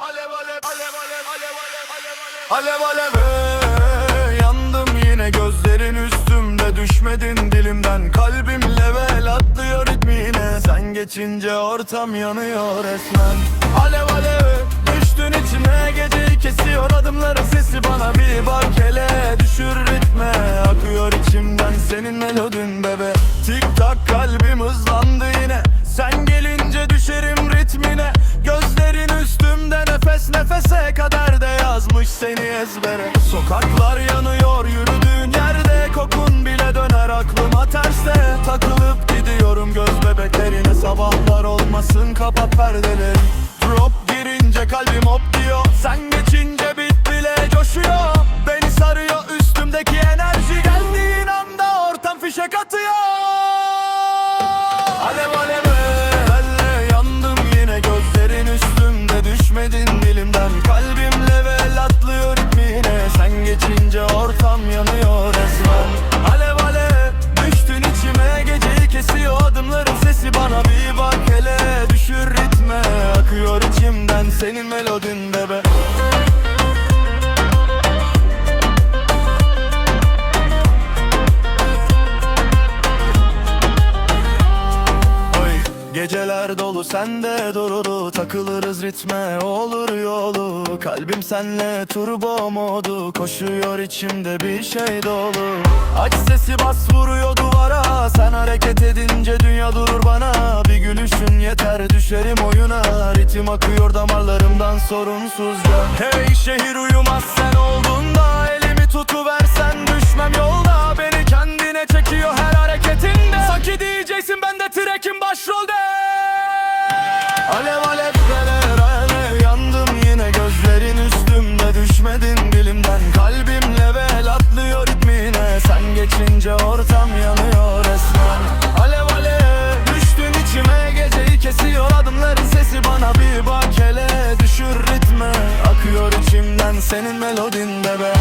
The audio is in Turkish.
Alev alev alev alev alev alev alev alev alev ey, Yandım yine gözlerin üstümde düşmedin dilimden. Kalbim level atlıyor ritmine. Sen geçince ortam yanıyor resmen. Alev alev düştün içime geceyi kesiyor adımların sesi bana. Bir bak hele Düşür ritme. Akıyor içimden senin melodin ezbere. Sokaklar yanıyor yürüdüğün yerde Kokun bile döner aklıma terste Takılıp gidiyorum göz bebeklerine Sabahlar olmasın kapat perdeleri. Drop girince kalbim hop diyor Sen senin melodin bebe Geceler dolu sende dururu. Takılırız ritme olur yolu. Kalbim senle turbo modu. Koşuyor içimde bir şey dolu. Aç sesi bas vuruyor duvara. Sen hareket edince dünya durur bana. Bir gülüşün yeter düşerim Ritim akıyor damarlarımdan sorunsuzca. Hey şehir uyumaz sen olduğunda Elimi tutuversen düşmem yolda. Beni kendine çekiyor her hareketinde. Sanki diyeceksin ben de trekim başrolde senin melodinde be.